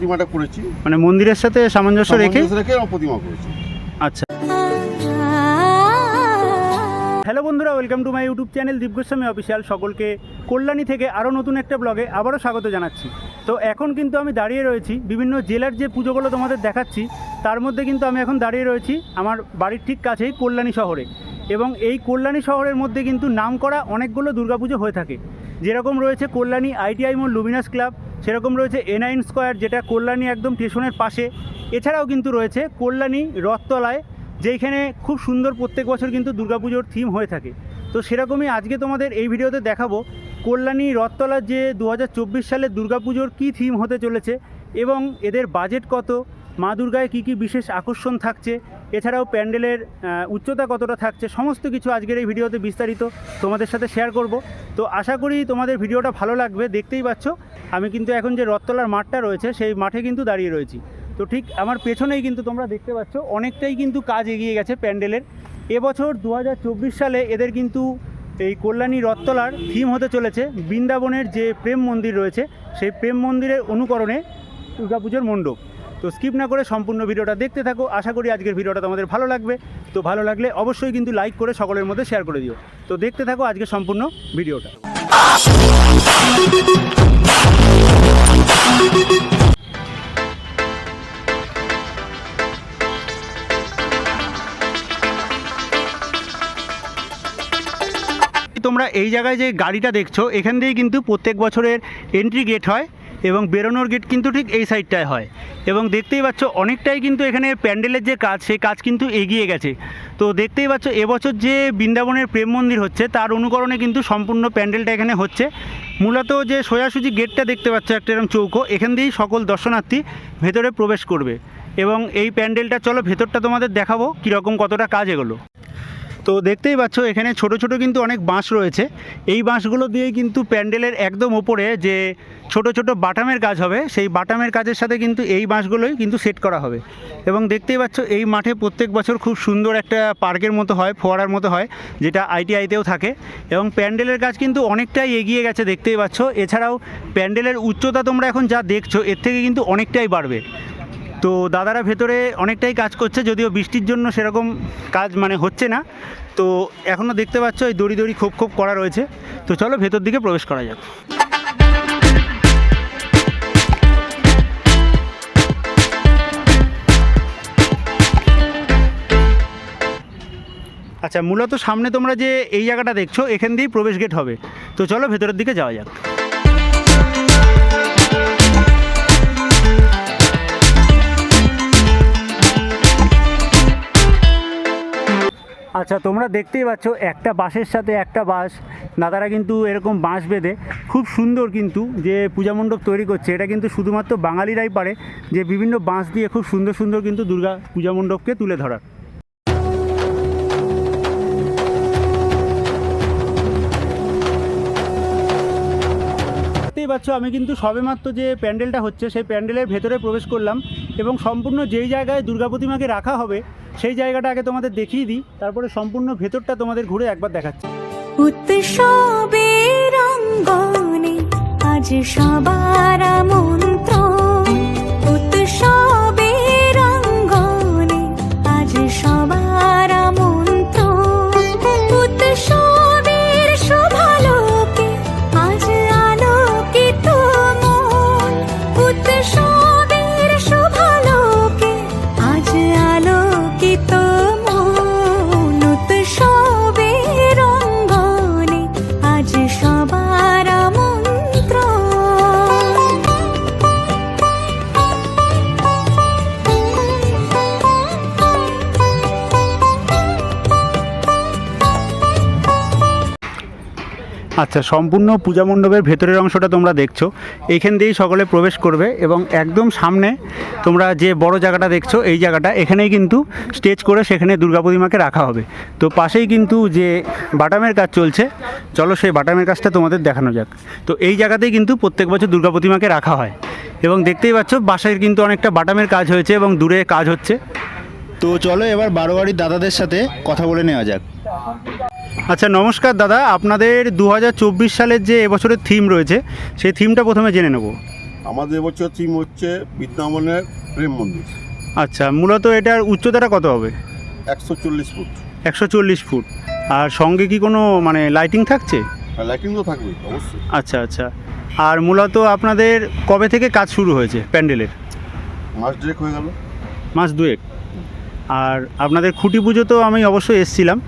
প্রতিমাটা করেছি। মানে মন্দিরের সাথে সামঞ্জস্য রেখে? রেখে প্রতিমা করেছি। আচ্ছা। হ্যালো বন্ধুরা welcome to my YouTube channel Deep Goswami official. সকলকে কল্যাণী থেকে আরও নতুন একটা ব্লগে আবারও স্বাগত জানাচ্ছি। তো এখন কিন্তু আমি দাঁড়িয়ে রয়েছি বিভিন্ন জেলার যে পুজোগুলো তোমাদের দেখাচ্ছি তার মধ্যে কিন্তু আমি এখন দাঁড়িয়ে রয়েছি আমার বাড়ির ঠিক কাছেই কল্যাণী শহরে। এবং এই কল্যাণী শহরের মধ্যে কিন্তু নাম করা অনেকগুলো দুর্গাপুজো হয়ে থাকে। যেরকম রয়েছে কল্যাণী আইটিআই মোড় লুমিনাস ক্লাব সেরকম রয়েছে এনাইন স্কোয়ার যেটা কল্যাণী একদম স্টেশনের পাশে। এছাড়াও কিন্তু রয়েছে কল্যাণী রথতলায়, যেইখানে খুব সুন্দর প্রত্যেক বছর কিন্তু দুর্গাপুজোর থিম হয়ে থাকে। তো সেরকমই আজকে তোমাদের এই ভিডিওতে দেখাবো কল্যাণী রথতলার যে দু সালের দুর্গাপুজোর কী থিম হতে চলেছে এবং এদের বাজেট কত, মা দুর্গায় কী কী বিশেষ আকর্ষণ থাকছে এছাড়াও প্যান্ডেলের উচ্চতা কতটা থাকছে, সমস্ত কিছু আজকের এই ভিডিওতে বিস্তারিত তোমাদের সাথে শেয়ার করব। তো আশা করি তোমাদের ভিডিওটা ভালো লাগবে, দেখতেই পাচ্ছ। আমি কিন্তু এখন যে রথতলার মাঠটা রয়েছে, সেই মাঠে কিন্তু দাঁড়িয়ে রয়েছি। তো ঠিক আমার পেছনেই কিন্তু তোমরা দেখতে পাচ্ছ, অনেকটাই কিন্তু কাজ এগিয়ে গেছে প্যান্ডেলের। এবছর দু হাজার চব্বিশ সালে এদের কিন্তু এই কল্যাণী রথতলার থিম হতে চলেছে, বৃন্দাবনের যে প্রেম মন্দির রয়েছে, সেই প্রেম মন্দিরের অনুকরণে দুর্গাপুজোর মণ্ডপ। তো স্কিপ না করে সম্পূর্ণ ভিডিওটা দেখতে থাকো। আশা করি আজকের ভিডিওটা তোমাদের ভালো লাগবে। তো ভালো লাগলে অবশ্যই কিন্তু লাইক করে সকলের মধ্যে শেয়ার করে দিও। তো দেখতে থাকো আজকে সম্পূর্ণ ভিডিওটা। তোমরা এই জায়গায় যে গাড়িটা দেখছ, এখান দিয়েই কিন্তু প্রত্যেক বছরের এন্ট্রি গেট হয়। এবং বেরোনোর গেট কিন্তু ঠিক এই সাইডটায় হয়। এবং দেখতেই পাচ্ছ অনেকটাই কিন্তু এখানে প্যান্ডেলের যে কাজ, সেই কাজ কিন্তু এগিয়ে গেছে। তো দেখতেই পাচ্ছ এবছর যে বৃন্দাবনের প্রেম মন্দির হচ্ছে, তার অনুকরণে কিন্তু সম্পূর্ণ প্যান্ডেলটা এখানে হচ্ছে। মূলত যে সোজাসুজি গেটটা দেখতে পাচ্ছ একটা এরকম চৌকো, এখান দিয়েই সকল দর্শনার্থী ভেতরে প্রবেশ করবে। এবং এই প্যান্ডেলটা, চলো ভেতরটা তোমাদের দেখাবো কীরকম কতটা কাজ এগুলো। তো দেখতেই পাচ্ছ, এখানে ছোট ছোট কিন্তু অনেক বাঁশ রয়েছে। এই বাঁশগুলো দিয়েই কিন্তু প্যান্ডেলের একদম ওপরে যে ছোট ছোট বাটামের কাজ হবে, সেই বাটামের কাজের সাথে কিন্তু এই বাঁশগুলোই কিন্তু সেট করা হবে। এবং দেখতেই পাচ্ছ, এই মাঠে প্রত্যেক বছর খুব সুন্দর একটা পার্কের মতো হয়, ফোয়ারার মতো হয়, যেটা আইটিআইতেও থাকে। এবং প্যান্ডেলের কাজ কিন্তু অনেকটাই এগিয়ে গেছে, দেখতেই পাচ্ছ। এছাড়াও প্যান্ডেলের উচ্চতা তোমরা এখন যা দেখছ, এর থেকে কিন্তু অনেকটাই বাড়বে। তো দাদারা ভেতরে অনেকটাই কাজ করছে, যদিও বৃষ্টির জন্য সেরকম কাজ মানে হচ্ছে না। তো এখনও দেখতে পাচ্ছ এই দড়ি দড়ি খোপ খোপ করা রয়েছে। তো চলো ভেতর দিকে প্রবেশ করা যাক। আচ্ছা মূলত সামনে তোমরা যে এই জায়গাটা দেখছ, এখান দিয়েই প্রবেশ গেট হবে। তো চলো ভেতরের দিকে যাওয়া যাক। আচ্ছা তোমরা দেখতেই পাচ্ছ, একটা বাঁশের সাথে একটা বাঁশ। দাদারা কিন্তু এরকম বাঁশ বেঁধে, খুব সুন্দর কিন্তু যে পূজা মণ্ডপ তৈরি করছে। এটা কিন্তু শুধুমাত্র বাঙালিরাই পারে, যে বিভিন্ন বাঁশ দিয়ে খুব সুন্দর সুন্দর কিন্তু দুর্গা পূজা মণ্ডপকে তুলে ধরার। দেখতেই পাচ্ছ, আমি কিন্তু সবেমাত্র যে প্যান্ডেলটা হচ্ছে, সেই প্যান্ডেলের ভেতরে প্রবেশ করলাম এবং সম্পূর্ণ যেই জায়গায় দুর্গা প্রতিমাকে রাখা হবে সেই জায়গাটা আগে তোমাদের দেখিয়ে দিই, তারপরে সম্পূর্ণ ভেতরটা তোমাদের ঘুরে একবার দেখাচ্ছি। অঙ্গনে আজ সবার মন্ত্র আচ্ছা সম্পূর্ণ পূজা মণ্ডপের ভেতরের অংশটা তোমরা দেখছ। এইখান দিয়েই সকলে প্রবেশ করবে এবং একদম সামনে তোমরা যে বড় জায়গাটা দেখছ, এই জায়গাটা, এখানেই কিন্তু স্টেজ করে সেখানে দুর্গা প্রতিমাকে রাখা হবে। তো পাশেই কিন্তু যে বাটামের কাজ চলছে, চলো সেই বাটামের কাজটা তোমাদের দেখানো যাক। তো এই জায়গাতেই কিন্তু প্রত্যেক বছর দুর্গা প্রতিমাকে রাখা হয়। এবং দেখতেই পাচ্ছ বাসায় কিন্তু অনেকটা বাটামের কাজ হয়েছে এবং দূরে কাজ হচ্ছে। তো চলো এবার বারোয়ারির দাদাদের সাথে কথা বলে নেওয়া যাক। আচ্ছা নমস্কার দাদা। আপনাদের দু হাজার চব্বিশ সালের যে এবছরের থিম রয়েছে সেই থিমটা প্রথমে জেনে নেব। আমাদের এবছর থিম হচ্ছে বৃন্দাবনের প্রেম মন্দির। আচ্ছা মূলত এটার উচ্চতাটা কত হবে? একশো চল্লিশ ফুট। একশো চল্লিশ ফুট। আর সঙ্গে কি কোনো মানে লাইটিং থাকছে? লাইটিং তো থাকবে অবশ্যই। আচ্ছা আচ্ছা। আর মূলত আপনাদের কবে থেকে কাজ শুরু হয়েছে প্যান্ডেলের? মাস দুয়েক হয়ে গেল। মাস দুয়েক। আর আপনাদের খুঁটি পুজো তো আমি অবশ্যই এসছিলাম।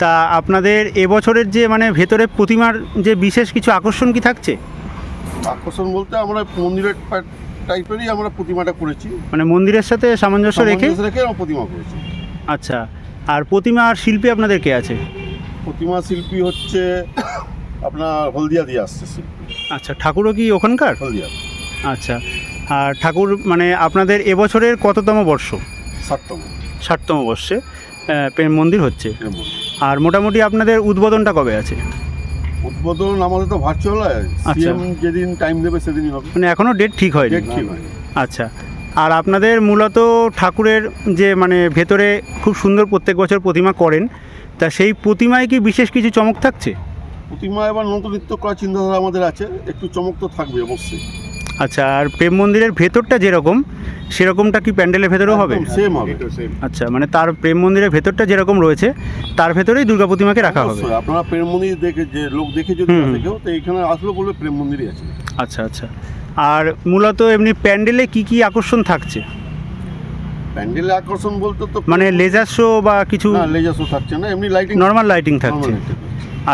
তা আপনাদের এবছরের যে মানে ভেতরে প্রতিমার যে বিশেষ কিছু আকর্ষণ কি থাকছে? আকর্ষণ বলতে আমরা মন্দিরের টাইপেরই আমরা প্রতিমাটা করেছি। মানে মন্দিরের সাথে সামঞ্জস্য রেখে? রেখে আমরা প্রতিমা করেছি। আচ্ছা আর প্রতিমা আর শিল্পী আপনাদের কে আছে? প্রতিমা শিল্পী হচ্ছে আপনার হলদিয়া দিয়ে আসছে শিল্পী। আচ্ছা ঠাকুরও কি ওখানকার? হলদিয়া। আচ্ছা আর ঠাকুর মানে আপনাদের এবছরের কততম বর্ষ? ষাটতম ষাটতম বর্ষে মন্দির হচ্ছে। মন্দির। আর মোটামুটি আপনাদের উদ্বোধনটা কবে আছে? উদ্বোধন আমাদের তো ভার্চুয়াল আচ্ছা। সিএম যেদিন টাইম দেবে সেদিনই হবে। মানে এখনও ডেট ঠিক হয়নি? ডেট ঠিক হয়নি। আচ্ছা। আর আপনাদের মূলত ঠাকুরের যে মানে ভেতরে খুব সুন্দর প্রত্যেক বছর প্রতিমা করেন তা সেই প্রতিমায় কি বিশেষ কিছু চমক থাকছে? প্রতিমা এবার নতুন নৃত্য করার চিন্তাধারা আমাদের আছে। একটু চমক তো থাকবে অবশ্যই। আচ্ছা আর প্রেম মন্দিরের ভেতরটা যেরকম সেরকমটা কি প্যান্ডেলের ভেতরেও হবে? সেম হবে। আচ্ছা মানে তার প্রেম মন্দিরের ভেতরটা যেরকম রয়েছে তার ভেতরেই দুর্গা প্রতিমাকে রাখা হবে। আপনারা প্রেম মন্দির দেখে যে লোক দেখে যদি আসে কেউ তো এখানে আসলে বলবে প্রেম মন্দিরই আছে। আচ্ছা আচ্ছা। আর মূলত এমনি প্যান্ডেলে কি কি আকর্ষণ থাকছে? প্যান্ডেলের আকর্ষণ বলতে তো মানে লেজার শো বা কিছু না লেজার শো থাকছে না এমনি লাইটিং নর্মাল লাইটিং থাকছে।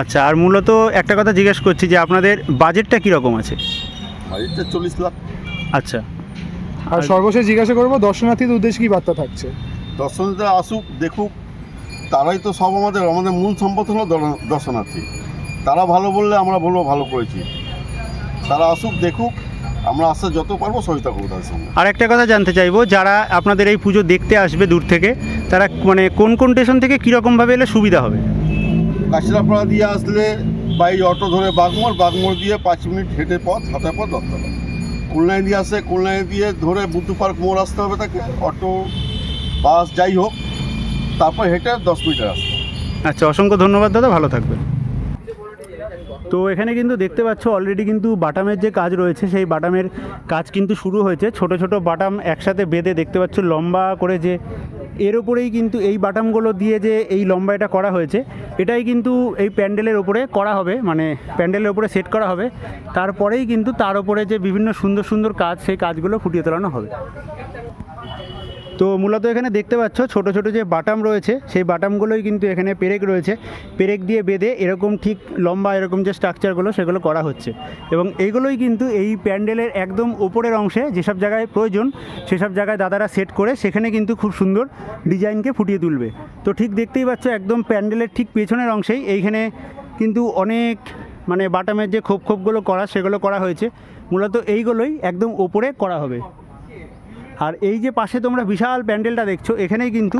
আচ্ছা আর মূলত একটা কথা জিজ্ঞেস করছি যে আপনাদের বাজেটটা কীরকম আছে? বাজেটটা চল্লিশ লাখ। আচ্ছা। আর সর্বশেষ জিজ্ঞাসা করব দর্শনার্থীদের উদ্দেশ্যে কি বার্তা থাকছে? দর্শনার্থীরা আসুক দেখুক তারাই তো সব আমাদের আমাদের মূল সম্পদ হলো দর- দর্শনার্থী। তারা ভালো বললে আমরা বলব ভালো করেছি। তারা আসুক দেখুক আমরা আসতে যত পারব সহায়তা করব তাদের সঙ্গে। আর একটা কথা জানতে চাইব যারা আপনাদের এই পুজো দেখতে আসবে দূর থেকে তারা মানে কোন কোন স্টেশন থেকে কীরকমভাবে এলে সুবিধা হবে? কাশিরাপাড়া দিয়ে আসলে বাই অটো ধরে বাগমোড় বাগমোড় দিয়ে পাঁচ মিনিট হেঁটে পথ হাতে পথ দশতলা কল্যাণী দিয়ে আসে কল্যাণী দিয়ে ধরে বুদ্ধ পার্ক মোড় আসতে হবে তাকে, অটো, বাস, যাই হোক, তারপর হেঁটে দশ মিটার আসতে আচ্ছা অসংখ্য ধন্যবাদ দাদা, ভালো থাকবেন। তো এখানে কিন্তু দেখতে পাচ্ছ অলরেডি কিন্তু বাটামের যে কাজ রয়েছে, সেই বাটামের কাজ কিন্তু শুরু হয়েছে। ছোট ছোট বাটাম একসাথে বেঁধে দেখতে পাচ্ছ, লম্বা করে যে এর ওপরেই কিন্তু এই বাটামগুলো দিয়ে যে এই লম্বাইটা করা হয়েছে, এটাই কিন্তু এই প্যান্ডেলের ওপরে করা হবে মানে প্যান্ডেলের ওপরে সেট করা হবে। তারপরেই কিন্তু তার ওপরে যে বিভিন্ন সুন্দর সুন্দর কাজ, সেই কাজগুলো ফুটিয়ে তোলানো হবে। তো মূলত এখানে দেখতে পাচ্ছ ছোট ছোট যে বাটাম রয়েছে, সেই বাটামগুলোই কিন্তু এখানে পেরেক রয়েছে। পেরেক দিয়ে বেঁধে এরকম ঠিক লম্বা এরকম যে স্ট্রাকচারগুলো সেগুলো করা হচ্ছে। এবং এইগুলোই কিন্তু এই প্যান্ডেলের একদম ওপরের অংশে যেসব জায়গায় প্রয়োজন, সেসব জায়গায় দাদারা সেট করে সেখানে কিন্তু খুব সুন্দর ডিজাইনকে ফুটিয়ে তুলবে। তো ঠিক দেখতেই পাচ্ছ একদম প্যান্ডেলের ঠিক পেছনের অংশেই এইখানে কিন্তু অনেক মানে বাটামের যে খোপ খোপগুলো করা, সেগুলো করা হয়েছে। মূলত এইগুলোই একদম ওপরে করা হবে। আর এই যে পাশে তোমরা বিশাল প্যান্ডেলটা দেখছ, এখানেই কিন্তু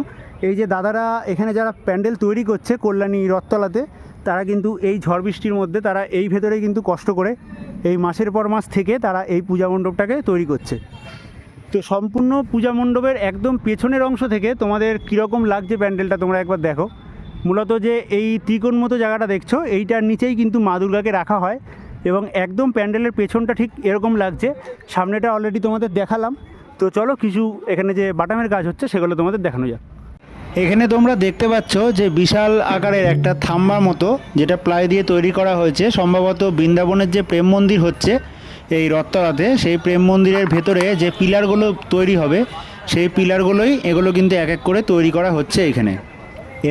এই যে দাদারা, এখানে যারা প্যান্ডেল তৈরি করছে কল্যাণী রথতলাতে, তারা কিন্তু এই ঝড় বৃষ্টির মধ্যে, তারা এই ভেতরেই কিন্তু কষ্ট করে এই মাসের পর মাস থেকে তারা এই পূজা মণ্ডপটাকে তৈরি করছে। তো সম্পূর্ণ পূজা মণ্ডপের একদম পেছনের অংশ থেকে তোমাদের কীরকম লাগছে প্যান্ডেলটা তোমরা একবার দেখো। মূলত যে এই ত্রিকোণ মতো জায়গাটা দেখছ, এইটার নিচেই কিন্তু মা দুর্গাকে রাখা হয় এবং একদম প্যান্ডেলের পেছনটা ঠিক এরকম লাগছে। সামনেটা অলরেডি তোমাদের দেখালাম। তো চলো কিছু এখানে যে বাটামের কাজ হচ্ছে সেগুলো তোমাদের দেখানো যাক। এখানে তোমরা দেখতে পাচ্ছ যে বিশাল আকারের একটা থাম্বার মতো যেটা প্লাই দিয়ে তৈরি করা হয়েছে। সম্ভবত বৃন্দাবনের যে প্রেম মন্দির হচ্ছে এই রথতলাতে, সেই প্রেম মন্দিরের ভেতরে যে পিলারগুলো তৈরি হবে, সেই পিলারগুলোই এগুলো কিন্তু এক এক করে তৈরি করা হচ্ছে এখানে।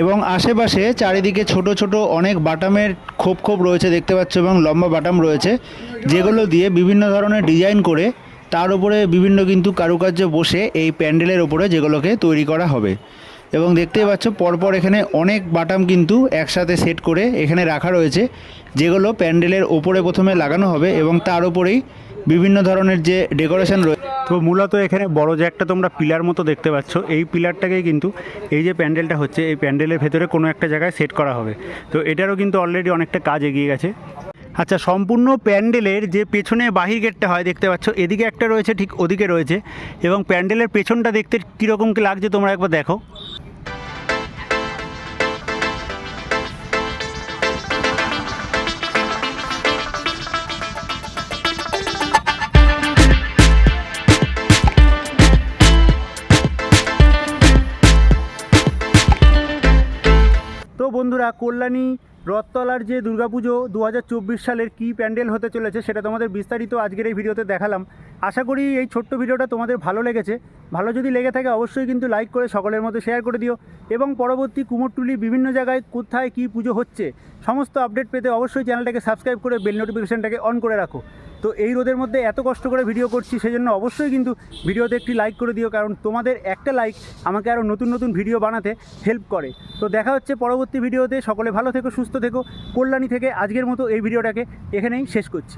এবং আশেপাশে চারিদিকে ছোট ছোট অনেক বাটামের খোপ খোপ রয়েছে দেখতে পাচ্ছ এবং লম্বা বাটাম রয়েছে, যেগুলো দিয়ে বিভিন্ন ধরনের ডিজাইন করে তার উপরে বিভিন্ন কিন্তু কারুকার্য বসে এই প্যান্ডেলের ওপরে যেগুলোকে তৈরি করা হবে। এবং দেখতেই পাচ্ছ, পরপর এখানে অনেক বাটাম কিন্তু একসাথে সেট করে এখানে রাখা রয়েছে, যেগুলো প্যান্ডেলের ওপরে প্রথমে লাগানো হবে এবং তার উপরেই বিভিন্ন ধরনের যে ডেকোরেশন রয়েছে তো মূলত এখানে বড় যে একটা তোমরা পিলার মতো দেখতে পাচ্ছ, এই পিলারটাকেই কিন্তু এই যে প্যান্ডেলটা হচ্ছে, এই প্যান্ডেলের ভেতরে কোনো একটা জায়গায় সেট করা হবে। তো এটারও কিন্তু অলরেডি অনেকটা কাজ এগিয়ে গেছে। আচ্ছা সম্পূর্ণ প্যান্ডেলের যে পেছনে বাহির গেটটা হয়, দেখতে পাচ্ছ, এদিকে একটা রয়েছে, ঠিক ওদিকে রয়েছে, এবং প্যান্ডেলের পেছনটা দেখতে কীরকম কী লাগছে তোমরা একবার দেখো। তো বন্ধুরা, কল্যাণী রথতলার যে দুর্গাপুজো দু হাজার সালের কী প্যান্ডেল হতে চলেছে সেটা তোমাদের বিস্তারিত আজকের এই ভিডিওতে দেখালাম। আশা করি এই ছোট্ট ভিডিওটা তোমাদের ভালো লেগেছে। ভালো যদি লেগে থাকে অবশ্যই কিন্তু লাইক করে সকলের মধ্যে শেয়ার করে দিও এবং পরবর্তী কুমোরটুলি বিভিন্ন জায়গায় কোথায় কী পুজো হচ্ছে সমস্ত আপডেট পেতে অবশ্যই চ্যানেলটাকে সাবস্ক্রাইব করে বেল নোটিফিকেশানটাকে অন করে রাখো। তো এই রোদের মধ্যে এত কষ্ট করে ভিডিও করছি সেজন্য অবশ্যই কিন্তু ভিডিওতে একটি লাইক করে দিও কারণ তোমাদের একটা লাইক আমাকে আরও নতুন নতুন ভিডিও বানাতে হেল্প করে। তো দেখা হচ্ছে পরবর্তী ভিডিওতে। সকলে ভালো থেকো। সুস্থ থেকো কল্যাণী থেকে আজকের মতো এই ভিডিওটাকে এখানেই শেষ করছি।